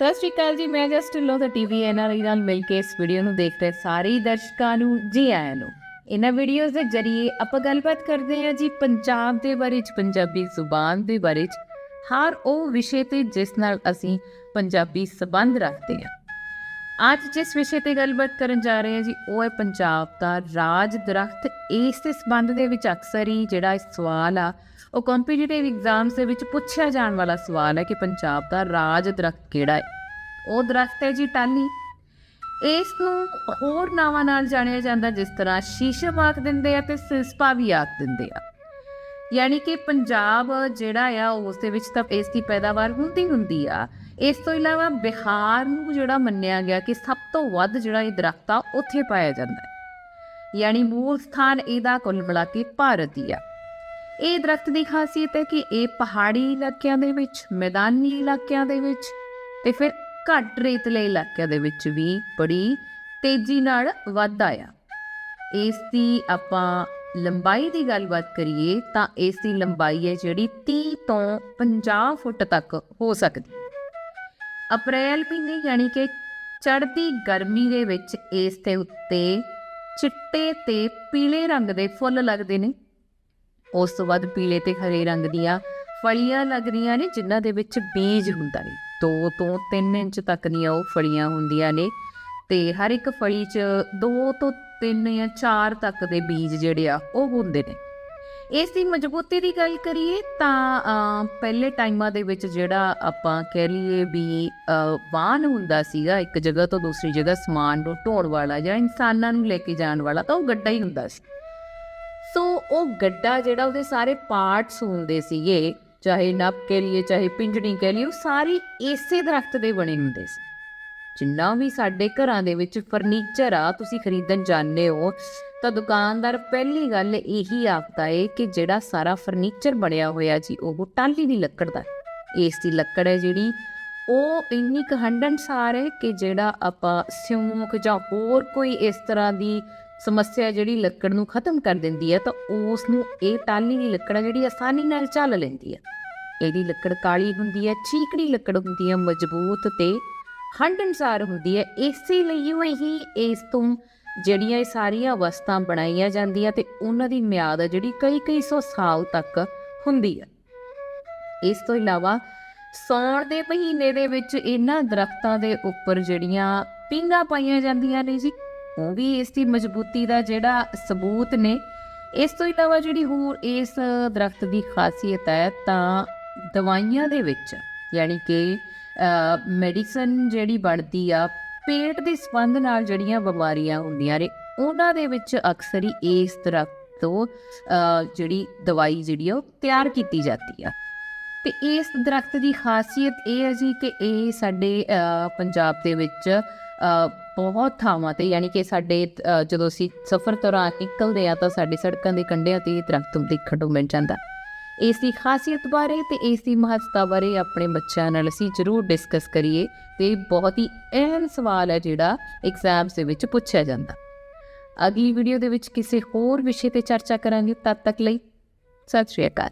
ਸਤਿ ਸ਼੍ਰੀ ਅਕਾਲ ਜੀ, ਮੈਂ ਜਸਟ ਲੋ ਦਾ ਟੀਵੀ ਐਨਆਰਆਈ ਨਾਲ ਮਿਲ ਕੇ ਇਸ ਵੀਡੀਓ ਨੂੰ ਦੇਖ ਰਹੇ ਸਾਰੇ ਦਰਸ਼ਕਾਂ ਨੂੰ, ਜੀ ਆਇਆਂ ਨੂੰ। ਇਹਨਾਂ ਵੀਡੀਓਜ਼ ਦੇ ਜ਼ਰੀਏ ਆਪਾਂ ਗੱਲਬਾਤ ਕਰਦੇ ਹਾਂ ਜੀ ਪੰਜਾਬ ਦੇ ਬਾਰੇ ਚ, ਪੰਜਾਬੀ ਜ਼ੁਬਾਨ ਦੇ ਬਾਰੇ ਚ। ਹਰ ਉਹ ਵਿਸ਼ੇ ਤੇ ਜਿਸ ਨਾਲ ਅਸੀਂ ਪੰਜਾਬੀ ਸੰਬੰਧ ਰੱਖਦੇ ਹਾਂ। ਅੱਜ ਜਿਸ ਵਿਸ਼ੇ ਤੇ ਗੱਲਬਾਤ ਕਰਨ ਜਾ ਰਹੇ ਹਾਂ ਜੀ, ਉਹ ਹੈ ਪੰਜਾਬ ਦਾ ਰਾਜ ਦਰਖਤ। ਇਸ ਦੇ ਸੰਬੰਧ ਦੇ ਵਿੱਚ ਅਕਸਰ ਹੀ ਜਿਹੜਾ ਇਹ ਸਵਾਲ ਆ, ਉਹ ਕੰਪੀਟੀਟਿਵ ਐਗਜ਼ਾਮਸ ਦੇ ਵਿੱਚ ਪੁੱਛਿਆ ਜਾਣ ਵਾਲਾ ਸਵਾਲ ਹੈ ਕਿ ਪੰਜਾਬ ਦਾ ਰਾਜ ਦਰਖਤ ਕਿਹੜਾ ਹੈ? ਉਹ ਦਰਖਤ ਹੈ ਜੀ ਟਾਹਲੀ। ਇਸ ਨੂੰ ਹੋਰ ਨਾਵਾਂ ਨਾਲ ਜਾਣਿਆ ਜਾਂਦਾ, ਜਿਸ ਤਰ੍ਹਾਂ ਸ਼ੀਸ਼ਮ ਆਖ ਦਿੰਦੇ ਆ ਤੇ ਸਿਸਪਾ ਵੀ ਆਖ ਦਿੰਦੇ ਆ। ਯਾਨੀ ਕਿ ਪੰਜਾਬ ਜਿਹੜਾ ਆ, ਉਸ ਦੇ ਵਿੱਚ ਤਾਂ ਇਸ ਦੀ ਪੈਦਾਵਾਰ ਹੁੰਦੀ ਹੁੰਦੀ ਆ। ਇਸ ਤੋਂ ਇਲਾਵਾ ਬਿਹਾਰ ਨੂੰ ਜਿਹੜਾ ਮੰਨਿਆ ਗਿਆ ਕਿ ਸਭ ਤੋਂ ਵੱਧ ਜਿਹੜਾ ਇਹ ਦਰਖਤ ਆ, ਉੱਥੇ ਪਾਇਆ ਜਾਂਦਾ ਹੈ। ਯਾਨੀ ਮੂਲ ਸਥਾਨ ਇਹਦਾ ਕੁੱਲ ਮਿਲਾ ਕੇ ਭਾਰਤ ਹੀ ਆ। ਇਹ ਦਰਖਤ ਦੀ ਖਾਸੀਅਤ ਹੈ ਕਿ ਇਹ ਪਹਾੜੀ ਇਲਾਕਿਆਂ ਦੇ ਵਿੱਚ, ਮੈਦਾਨੀ ਇਲਾਕਿਆਂ ਦੇ ਵਿੱਚ ਤੇ ਫਿਰ ਘੱਟ ਰੇਤਲੇ ਇਲਾਕਿਆਂ ਦੇ ਵਿੱਚ ਵੀ ਬੜੀ ਤੇਜ਼ੀ ਨਾਲ ਵੱਧਦਾ ਆ। ਇਸ ਦੀ ਆਪਾਂ ਲੰਬਾਈ ਦੀ ਗੱਲਬਾਤ ਕਰੀਏ ਤਾਂ ਇਸ ਦੀ ਲੰਬਾਈ ਹੈ ਜਿਹੜੀ 30 ਤੋਂ 50 ਫੁੱਟ ਤੱਕ ਹੋ ਸਕਦੀ ਅਪ੍ਰੈਲ ਮਹੀਨੇ ਯਾਨੀ ਕਿ ਚੜ੍ਹਦੀ ਗਰਮੀ ਦੇ ਵਿੱਚ ਇਸ ਦੇ ਉੱਤੇ ਚਿੱਟੇ ਤੇ ਪੀਲੇ ਰੰਗ ਦੇ ਫੁੱਲ ਲੱਗਦੇ ਨੇ। ਉਸ ਤੋਂ ਬਾਅਦ ਪੀਲੇ ਤੇ ਹਰੇ ਰੰਗ ਦੀਆਂ ਫਲੀਆਂ ਲੱਗਦੀਆਂ ਨੇ ਜਿਨ੍ਹਾਂ ਦੇ ਵਿੱਚ ਬੀਜ ਹੁੰਦਾ ਨੇ। 2 ਤੋਂ 3 ਇੰਚ ਤੱਕ ਦੀਆਂ ਉਹ ਫਲੀਆਂ ਹੁੰਦੀਆਂ ਨੇ ਤੇ ਹਰ ਇੱਕ ਫਲੀ 'ਚ 2 ਤੋਂ 3 ਜਾਂ 4 ਤੱਕ ਦੇ ਬੀਜ ਜਿਹੜੇ ਆ, ਉਹ ਹੁੰਦੇ ਨੇ। ਇਸ ਦੀ ਮਜ਼ਬੂਤੀ ਦੀ ਗੱਲ ਕਰੀਏ ਤਾਂ ਪਹਿਲੇ ਟਾਈਮਾਂ ਦੇ ਵਿੱਚ ਜਿਹੜਾ ਆਪਾਂ ਕਹਿ ਲਈਏ ਵੀ ਵਾਹਨ ਹੁੰਦਾ ਸੀਗਾ, ਇੱਕ ਜਗ੍ਹਾ ਤੋਂ ਦੂਸਰੀ ਜਗ੍ਹਾ ਸਮਾਨ ਨੂੰ ਢੋਣ ਵਾਲਾ ਜਾਂ ਇਨਸਾਨਾਂ ਨੂੰ ਲੈ ਕੇ ਜਾਣ ਵਾਲਾ, ਤਾਂ ਉਹ ਗੱਡਾ ਹੀ ਹੁੰਦਾ ਸੀ। ਸੋ ਉਹ ਗੱਡਾ ਜਿਹੜਾ ਉਹਦੇ ਸਾਰੇ ਪਾਰਟਸ ਹੁੰਦੇ ਸੀਗੇ, ਚਾਹੇ ਨੱਪ ਕੇ ਲਈਏ, ਚਾਹੇ ਪਿੰਜਣੀ ਕਹਿ ਲਈਏ, ਉਹ ਸਾਰੇ ਇਸੇ ਦਰਖਤ ਦੇ ਬਣੇ ਹੁੰਦੇ ਸੀ। ਜਿੰਨਾ ਵੀ ਸਾਡੇ ਘਰਾਂ ਦੇ ਵਿੱਚ ਫਰਨੀਚਰ ਆ, ਤੁਸੀਂ ਖਰੀਦਣ ਜਾਂਦੇ ਹੋ, ਤਾਂ ਦੁਕਾਨਦਾਰ ਪਹਿਲੀ ਗੱਲ ਇਹੀ ਆਖਦਾ ਏ ਕਿ ਜਿਹੜਾ ਸਾਰਾ ਫਰਨੀਚਰ ਬਣਿਆ ਹੋਇਆ ਜੀ, ਉਹ ਟਾਹਲੀ ਦੀ ਲੱਕੜ ਦਾ ਇਸ ਦੀ ਲੱਕੜ ਹੈ ਜਿਹੜੀ, ਉਹ ਇੰਨੀ ਕੁ ਹੰਡਣਸਾਰ ਹੈ ਕਿ ਜਿਹੜਾ ਆਪਾਂ ਸਿਉਂਕ ਜਾਂ ਹੋਰ ਕੋਈ ਇਸ ਤਰ੍ਹਾਂ ਦੀ ਸਮੱਸਿਆ ਜਿਹੜੀ ਲੱਕੜ ਨੂੰ ਖਤਮ ਕਰ ਦਿੰਦੀ ਹੈ, ਤਾਂ ਉਸ ਨੂੰ ਇਹ ਟਾਹਲੀ ਦੀ ਲੱਕੜ ਹੈ ਜਿਹੜੀ ਆਸਾਨੀ ਨਾਲ ਚੱਲ ਲੈਂਦੀ ਹੈ। ਇਹਦੀ ਲੱਕੜ ਕਾਲੀ ਹੁੰਦੀ ਹੈ ਚੀਕੜੀ ਲੱਕੜ ਹੁੰਦੀ ਹੈ ਮਜ਼ਬੂਤ ਤੇ ਹੰਡਣਸਾਰ ਹੁੰਦੀ ਹੈ। ਇਸੇ ਲਈ ਉਹ ਹੀ ਇਸ ਤੋਂ ਜਿਹੜੀਆਂ ਇਹ ਸਾਰੀਆਂ ਵਸਤਾਂ ਬਣਾਈਆਂ ਜਾਂਦੀਆਂ ਤੇ ਉਹਨਾਂ ਦੀ ਮਿਆਦ ਹੈ ਜਿਹੜੀ ਕਈ ਕਈ ਸੌ ਸਾਲ ਤੱਕ ਹੁੰਦੀ ਹੈ ਇਸ ਤੋਂ ਇਲਾਵਾ ਸੌਣ ਦੇ ਮਹੀਨੇ ਦੇ ਵਿੱਚ ਇਹਨਾਂ ਦਰਖਤਾਂ ਦੇ ਉੱਪਰ ਜਿਹੜੀਆਂ ਪਿੰਗਾ ਪਾਈਆਂ ਜਾਂਦੀਆਂ ਨੇ ਜੀ, ਉਹ ਵੀ ਇਸ ਦੀ ਮਜ਼ਬੂਤੀ ਦਾ ਜਿਹੜਾ ਸਬੂਤ ਨੇ। ਇਸ ਤੋਂ ਇਲਾਵਾ ਜਿਹੜੀ ਹੋਰ ਇਸ ਦਰਖਤ ਦੀ ਖਾਸੀਅਤ ਹੈ ਤਾਂ ਦਵਾਈਆਂ ਦੇ ਵਿੱਚ, ਯਾਨੀ ਕਿ ਮੈਡੀਸਨ ਜਿਹੜੀ ਬਣਦੀ ਆ, ਪੇਟ ਦੇ ਸੰਬੰਧ ਨਾਲ ਜਿਹੜੀਆਂ ਬਿਮਾਰੀਆਂ ਹੁੰਦੀਆਂ ਨੇ, ਉਹਨਾਂ ਦੇ ਵਿੱਚ ਅਕਸਰ ਹੀ ਇਸ ਦਰਖਤ ਤੋਂ ਜਿਹੜੀ ਦਵਾਈ ਜਿਹੜੀ ਆ, ਉਹ ਤਿਆਰ ਕੀਤੀ ਜਾਂਦੀ ਆ। ਤੇ ਇਸ ਦਰਖਤ ਦੀ ਖਾਸੀਅਤ ਇਹ ਹੈ ਜੀ ਕਿ ਇਹ ਸਾਡੇ ਪੰਜਾਬ ਦੇ ਵਿੱਚ ਬਹੁਤ ਥਾਵਾਂ ਤੇ ਯਾਨੀ ਕਿ ਸਾਡੇ ਜਦੋਂ ਅਸੀਂ ਸਫ਼ਰ ਦੌਰਾਨ ਨਿਕਲਦੇ ਆ ਤਾਂ ਸਾਡੇ ਸੜਕਾਂ ਦੇ ਕੰਢਿਆਂ ਤੇ ਇਹ ਦਰਖਤ ਦੇਖਣ ਨੂੰ ਮਿਲ ਜਾਂਦਾ। ਇਸ ਦੀ ਖਾਸੀਅਤ ਬਾਰੇ ਤੇ ਇਸ ਦੀ ਮਹੱਤਤਾ ਬਾਰੇ ਆਪਣੇ ਬੱਚਿਆਂ ਨਾਲ ਅਸੀਂ ਜ਼ਰੂਰ ਡਿਸਕਸ ਕਰੀਏ ਤੇ ਬਹੁਤ ਹੀ ਅਹਿਮ ਸਵਾਲ ਹੈ ਜਿਹੜਾ ਐਗਜ਼ਾਮਸ ਦੇ ਵਿੱਚ ਪੁੱਛਿਆ ਜਾਂਦਾ। ਅਗਲੀ ਵੀਡੀਓ ਦੇ ਵਿੱਚ ਕਿਸੇ ਹੋਰ ਵਿਸ਼ੇ ਤੇ ਚਰਚਾ ਕਰਾਂਗੇ, ਤਦ ਤੱਕ ਲਈ ਸਤਿ ਸ਼੍ਰੀ ਅਕਾਲ